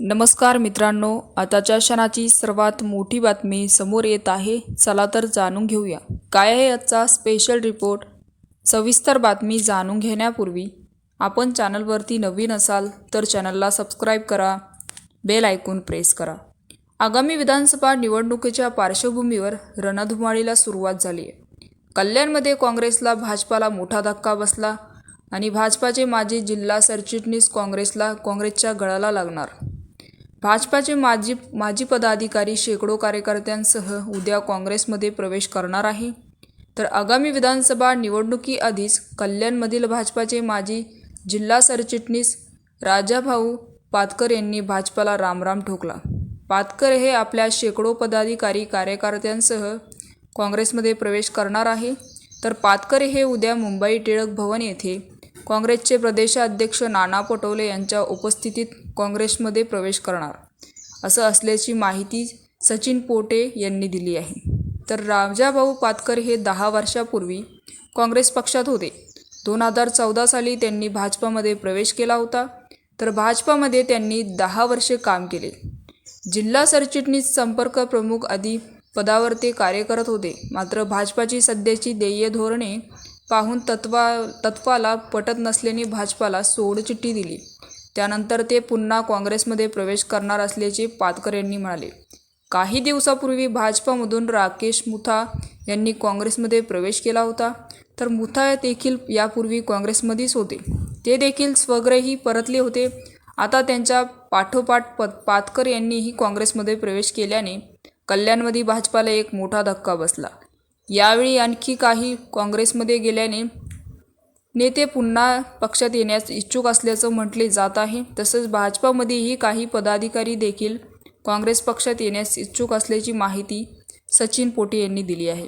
नमस्कार मित्रांनो आताच्या क्षणाची सर्वात मोठी बातमी समोर येत आहे. चला तर जाणून घेऊया. काय आहे आजचा स्पेशल रिपोर्ट सविस्तर बातमी जाणून घेण्यापूर्वी आपण चॅनलवरती नवीन असाल तर चॅनलला सबस्क्राईब करा बेल ऐकून प्रेस करा. आगामी विधानसभा निवडणुकीच्या पार्श्वभूमीवर रणधुमाळीला सुरुवात झाली आहे कल्याणमध्ये काँग्रेसला भाजपाला मोठा धक्का बसला. आणि भाजपाचे माजी जिल्हा सरचिटणीस काँग्रेसला काँग्रेसच्या गळाला लागणार. भाजपाचे माजी माजी पदाधिकारी शेकडो कार्यकर्त्यांसह उद्या काँग्रेसमध्ये प्रवेश करणार आहे. तर आगामी विधानसभा निवडणुकीआधीच कल्याणमधील भाजपाचे माजी जिल्हा सरचिटणीस राजाभाऊ पातकर यांनी भाजपाला रामराम ठोकला. पातकर हे आपल्या शेकडो पदाधिकारी कार्यकर्त्यांसह काँग्रेसमध्ये प्रवेश करणार आहे. तर पातकर हे उद्या मुंबई टिळक भवन येथे काँग्रेसचे प्रदेशाध्यक्ष नाना पटोले यांच्या उपस्थितीत काँग्रेसमध्ये प्रवेश करणार असं असल्याची माहिती सचिन पोटे यांनी दिली आहे. तर राजाभाऊ पातकर हे दहा वर्षापूर्वी काँग्रेस पक्षात होते. दोन हजार चौदा साली त्यांनी भाजपामध्ये प्रवेश केला होता. तर भाजपामध्ये त्यांनी दहा वर्षे काम केले. जिल्हा सरचिटणीस संपर्क प्रमुख आदी पदावर ते कार्य करत होते. मात्र भाजपाची सध्याची ध्येय धोरणे पाहून तत्वा तत्वाला पटत नसल्याने भाजपाला सोडचिठ्ठी दिली. त्यानंतर ते पुन्हा काँग्रेसमध्ये प्रवेश करणार असल्याचे पातकर यांनी म्हणाले. काही दिवसापूर्वी भाजपामधून राकेश मुथा यांनी काँग्रेसमध्ये प्रवेश केला होता. तर मुथा देखील यापूर्वी काँग्रेसमध्येच होते. ते देखील स्वग्रही परतले होते. आता त्यांच्या पाठोपाठ प पातकर यांनीही काँग्रेसमध्ये प्रवेश केल्याने कल्याणमध्ये भाजपाला एक मोठा धक्का बसला. यावेळी आणखी काही काँग्रेसमध्ये गेल्याने नेते पुन्हा पक्षात येण्यास इच्छुक असल्याचं म्हटले जात आहे. तसंच भाजपामध्येही काही पदाधिकारी देखील काँग्रेस पक्षात येण्यास इच्छुक असल्याची माहिती सचिन पोटे यांनी दिली आहे.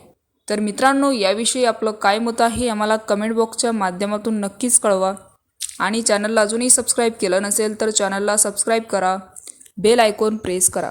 तर मित्रांनो याविषयी आपलं काय मत आहे आम्हाला कमेंट बॉक्सच्या माध्यमातून नक्कीच कळवा. आणि चॅनलला अजूनही सबस्क्राईब केलं नसेल तर चॅनलला सबस्क्राईब करा. बेल आयकॉन प्रेस करा.